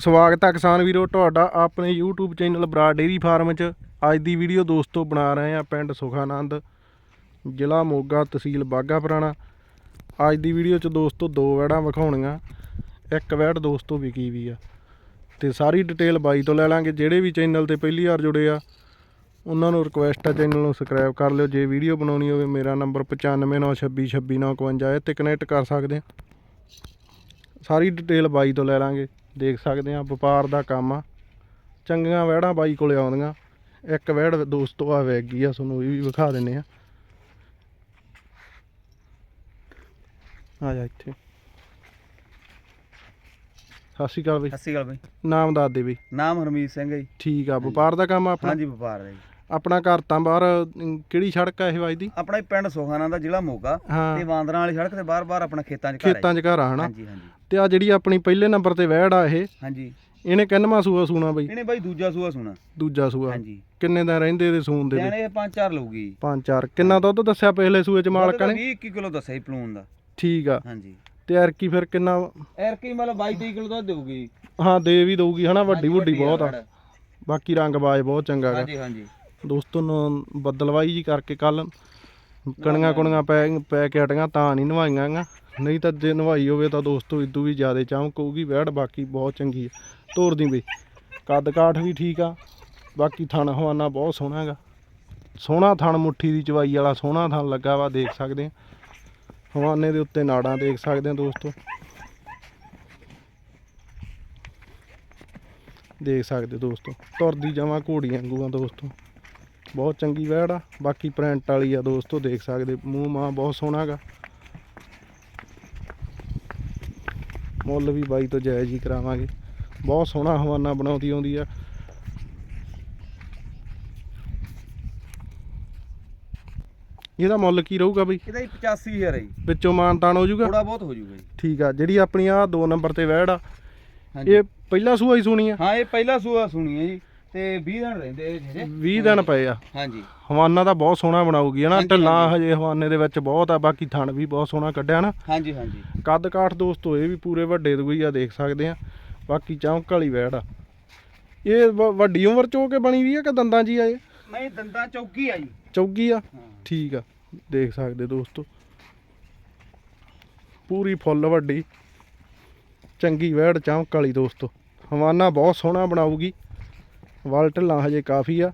ਸਵਾਗਤ ਹੈ ਕਿਸਾਨ ਵੀਰੋ, ਤੁਹਾਡਾ ਆਪਣੇ YouTube ਚੈਨਲ ਬਰਾ ਡੇਰੀ ਫਾਰਮ 'ਚ। ਅੱਜ ਦੀ ਵੀਡੀਓ ਦੋਸਤੋ ਬਣਾ ਰਹੇ ਆ ਪਿੰਡ ਸੁਖਾਨੰਦ, ਜ਼ਿਲ੍ਹਾ ਮੋਗਾ ਤਹਿਸੀਲ ਬਾਗਾ ਪੁਰਾਣਾ। ਅੱਜ ਦੀ ਵੀਡੀਓ 'ਚ ਦੋਸਤੋ ਦੋ ਵੈੜਾਂ ਵਿਖਾਉਣੀਆਂ, ਇੱਕ ਵੈੜ ਦੋਸਤੋ ਵਿਕੀ ਵੀ ਆ। ਤੇ ਸਾਰੀ ਡਿਟੇਲ ਬਾਈ ਤੋਂ ਲੈ ਲਾਂਗੇ, ਜਿਹੜੇ ਵੀ ਚੈਨਲ ਤੇ ਪਹਿਲੀ ਵਾਰ ਜੁੜੇ ਆ, ਉਹਨਾਂ ਨੂੰ ਰਿਕੁਐਸਟ ਆ ਚੈਨਲ ਨੂੰ ਸਬਸਕ੍ਰਾਈਬ ਕਰ ਲਿਓ। ਜੇ ਵੀਡੀਓ ਬਣਾਉਣੀ ਹੋਵੇ, ਮੇਰਾ ਨੰਬਰ 9596262952 ਇੱਥੇ ਕਨੈਕਟ ਕਰ ਸਕਦੇ ਆ ਸਾਰੀ ਡਿਟੇਲ ਬਾਈ ਤੋਂ ਲੈ ਲਾਂਗੇ। ਦੇਖ ਸਕਦੇ ਆ ਵਪਾਰ ਦਾ ਕੰਮ ਆ। ਚੰਗੀਆਂ ਵਹਿੜਾਂ ਬਾਈ ਕੋਲੇ ਆਉਂਦੀਆਂ। ਇੱਕ ਵਹਿੜ ਦੋਸਤੋ ਆ ਵੈਗੀ ਆ ਤੁਹਾਨੂੰ ਇਹ ਵੀ ਵਿਖਾ ਦਿੰਨੇ ਆ ਆ ਜਾ ਇੱਥੇ। ਸਤਿ ਸ਼੍ਰੀ ਅਕਾਲ ਬਈ। ਸਤਿ ਸ਼੍ਰੀ ਅਕਾਲ ਬਾਈ। ਨਾਮ ਦੱਸ ਦੇ ਬਈ। ਨਾਮ ਹਰਮੀਤ ਸਿੰਘ ਹੈ ਜੀ। ਠੀਕ ਆ ਵਪਾਰ ਦਾ ਕੰਮ ਆ ਆਪਣਾ? ਹਾਂਜੀ ਵਪਾਰ ਦਾ ਜੀ। ਆਪਣਾ ਘਰ ਤਾਂ ਬਾਹਰ ਕਿਹੜੀ ਸੜਕ ਆ ਇਹ ਵੱਜਦੀ ਆਪਣਾ ਪਿੰਡ ਸੋਹਾਣਾ ਦਾ ਜ਼ਿਲ੍ਹਾ ਮੋਗਾ। ਤੇ ਵਾਂਦਰਾਂ ਵਾਲੀ ਸੜਕ ਤੇ ਬਾਰ-ਬਾਰ ਆਪਣਾ ਖੇਤਾਂ 'ਚ ਘਰ ਖੇਤਾਂ 'ਚ ਘਰ ਆ ਹਨਾ? ਹਾਂਜੀ ਹਾਂਜੀ। ਤੇ ਆ ਜਿਹੜੀ ਆਪਣੀ ਪਹਿਲੇ ਨੰਬਰ ਤੇ ਵਹਿੜ ਆ ਇਹ ਹਾਂਜੀ। ਇਹਨੇ ਕਿੰਨਵਾਂ ਸੂਆ ਸੂਣਾ ਬਈ? ਇਹਨੇ ਬਾਈ ਦੂਜਾ ਸੂਆ ਸੁਣਾ। ਦੂਜਾ ਸੂਆ। ਹਾਂਜੀ। ਕਿੰਨੇ ਦਿਨ ਰਹਿੰਦੇ ਇਹਦੇ ਸੂਣ ਦੇ ਵਿੱਚ ਲੈਣੇ ਇਹ ਪੰਜ ਚਾਰ ਲਊਗੀ। ਜੀ ਪੰਜ ਚਾਰ। ਕਿੰਨਾ ਦੁੱਧ ਦੱਸਿਆ ਪਹਿਲੇ ਸੂਏ ਚ ਮਾਲਕਾਂ ਨੇ? 20 21 ਕਿਲੋ ਦੱਸਿਆ ਜੀ ਪਲੂਨ ਦਾ। ਠੀਕ ਆ। ਹਾਂਜੀ। ਤੇ ਐਰਕੀ ਫਿਰ ਕਿੰਨਾ? ਐਰਕੀ ਮਤਲਬ 22 23 ਕਿਲੋ ਦੁੱਧ ਦੇਊਗੀ। ਹਾਂ ਦੇ ਵੀ ਦਊਗੀ ਹਨਾ ਵੱਡੀ ਵੱਡੀ ਬਹੁਤ ਆ। ਬਾਕੀ ਰੰਗ ਬਾਜ ਬਹੁਤ ਚੰਗਾ ਹਾਂਜੀ ਹਾਂਜੀ। ਦੋਸਤੋ ਨੂੰ ਬੱਦਲਵਾਈ ਜੀ ਕਰਕੇ ਕੱਲ ਕਣੀਆਂ ਕੁਣੀਆਂ ਪੈ ਪੈ ਕੇ ਹਟੀਆਂ ਤਾਂ ਨਹੀਂ ਨਵਾਈਆਂ ਗਾ ਨਹੀਂ ਤਾਂ ਜੇ ਨਵਾਈ ਹੋਵੇ ਤਾਂ ਦੋਸਤੋ ਇਦੋਂ ਵੀ ਜ਼ਿਆਦਾ ਚਮਕ ਹੋਊਗੀ ਵੈੜ ਬਾਕੀ ਬਹੁਤ ਚੰਗੀ ਹੈ ਤੋਰਦੀ ਬਈ। ਕੱਦ ਕਾਠ ਵੀ ਠੀਕ ਆ, ਬਾਕੀ ਥਣ ਹਵਾਨਾ ਬਹੁਤ ਸੋਹਣਾ ਹੈਗਾ। ਸੋਹਣਾ ਥਣ ਮੁੱਠੀ ਦੀ ਚਵਾਈ ਵਾਲਾ ਸੋਹਣਾ ਥਣ ਲੱਗਾ ਵਾ, ਦੇਖ ਸਕਦੇ ਆ। ਹਵਾਨੇ ਦੇ ਉੱਤੇ ਨਾੜਾਂ ਦੇਖ ਸਕਦੇ ਆ ਦੋਸਤੋ। ਦੇਖ ਸਕਦੇ ਦੋਸਤੋ। ਤੁਰਦੀ ਜਾਵਾਂ ਘੋੜੀਆਂ ਵਾਂਗੂ ਆ ਦੋਸਤੋ। ਬਹੁਤ ਚੰਗੀ ਵੈੜ ਆ, ਬਾਕੀ ਪ੍ਰਿੰਟ ਵਾਲੀ ਆ ਦੋਸਤੋ, ਦੇਖ ਸਕਦੇ ਮੂੰਹ ਮਾਂ ਬਹੁਤ ਸੋਹਣਾ ਗਾ ਮੁੱਲ ਵੀ ਬਾਈ ਤੋਂ ਜਾਇਜ਼ ਹੀ ਕਰਾਵਾਂਗੇ। ਬਹੁਤ ਸੋਹਣਾ ਹਵਾਨਾ ਬਣਾਉਂਦੀ ਆਉਂਦੀ ਆ। ਇਹਦਾ ਮੁੱਲ ਕੀ ਰਹੂਗਾ ਬਈ? ਇਹਦਾ ਹੀ 85000 ਹੈ ਜੀ। ਵਿੱਚੋਂ ਮਾਨਤਾਨ ਹੋ ਜਾਊਗਾ? ਥੋੜਾ ਬਹੁਤ ਹੋ ਜਾਊਗਾ ਜੀ। ਠੀਕ ਆ ਜਿਹੜੀ ਆਪਣੀ ਆ ਦੋ ਨੰਬਰ ਤੇ ਵੈੜ ਆ ਇਹ ਪਹਿਲਾ ਸੂਆ ਹੀ ਸੁਣੀ ਆ? ਹਾਂ ਇਹ ਪਹਿਲਾ ਸੂਆ ਸੁਣੀ ਹੈ ਜੀ। ਤੇ 20 ਦਿਨ ਰਹਿੰਦੇ ਜਿਹੜੇ। 20 ਦਿਨ ਪਏ ਆ। ਹਾਂਜੀ। ਹਵਾਨਾ ਤਾਂ ਬਹੁਤ ਸੋਹਣਾ ਬਣਾਉਗੀ ਹਨਾ? ਢੱਲਾਂ ਹਾਂਜੀ। ਹਵਾਨੇ ਦੇ ਵਿੱਚ ਬਹੁਤ ਆ ਬਾਕੀ ਥਣ ਵੀ ਬਹੁਤ ਸੋਹਣਾ ਕੱਢਿਆ ਨਾ ਹਾਂਜੀ ਹਾਂਜੀ। ਕੱਦ ਕਾਠ ਦੋਸਤੋ ਇਹ ਵੀ ਪੂਰੇ ਵੱਡੇ ਦੂਈ ਆ ਦੇਖ ਸਕਦੇ ਆ। ਬਾਕੀ ਚਮਕ ਵਾਲੀ ਵੈੜ ਆ। ਇਹ ਵੱਡੀ ਉਮਰ ਚ ਕੇ ਬਣੀ ਵੀ ਆ ਕਿ ਦੰਦਾਂ ਹੀ ਆ ਇਹ? ਨਹੀਂ ਦੰਦਾਂ ਚੌਕੀ ਆ ਜੀ। ਚੌਗੀ ਆ? ਠੀਕ ਆ। ਦੇਖ ਸਕਦੇ ਦੋਸਤੋ। ਪੂਰੀ ਫੁੱਲ ਵੱਡੀ। ਚੰਗੀ ਵੈੜ ਚਮਕ ਵਾਲੀ ਦੋਸਤੋ। ਹਵਾਨਾ ਬਹੁਤ ਸੋਹਣਾ ਬਣਾਉਗੀ ਵਲ ਢਿੱਲਾਂ ਹਜੇ ਕਾਫੀ ਆ।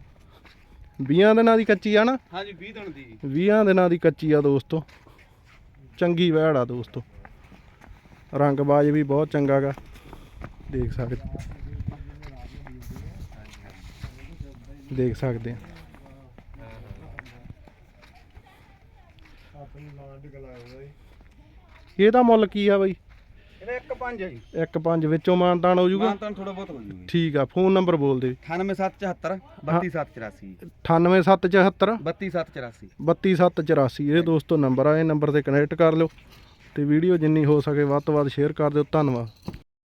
20 ਦਿਨਾਂ ਦੀ ਕੱਚੀ ਆ ਨਾ। ਹਾਂਜੀ 20 ਦਿਨ ਦੀ। ਜੀ 20 ਦਿਨਾਂ ਦੀ ਕੱਚੀ ਆ ਦੋਸਤੋ। ਚੰਗੀ ਵਹਿੜ ਆ ਦੋਸਤੋ। ਰੰਗ ਬਾਜ ਵੀ ਬਹੁਤ ਚੰਗਾ ਗਾ। ਦੇਖ ਸਕਦੇ ਦੇਖ ਸਕਦੇ ਆ ਇਹਦਾ ਮੁੱਲ ਕੀ ਆ ਬਈ? ਇਹਦਾ ਇੱਕ ਪੰਜ ਹੈ ਜੀ। ਇੱਕ ਪੰਜ ਵਿੱਚੋਂ ਮਾਨਤਾਨ ਹੋ ਜਾਊਗਾ ਮਾਨਤਾਨ ਥੋੜਾ ਬਹੁਤ ਹੋ ਜੂਗੀ। ਠੀਕ ਆ ਫੋਨ ਨੰਬਰ ਬੋਲ ਦੇ। 98774 32784 98774 32784 32784 ਇਹ ਦੋਸਤੋ ਨੰਬਰ ਆ ਇਹ ਨੰਬਰ ਤੇ ਕਨੈਕਟ ਕਰ ਲਿਓ ਤੇ ਵੀਡੀਓ ਜਿੰਨੀ ਹੋ ਸਕੇ ਵੱਧ ਤੋਂ ਵੱਧ ਸ਼ੇਅਰ ਕਰ ਦਿਓ ਧੰਨਵਾਦ।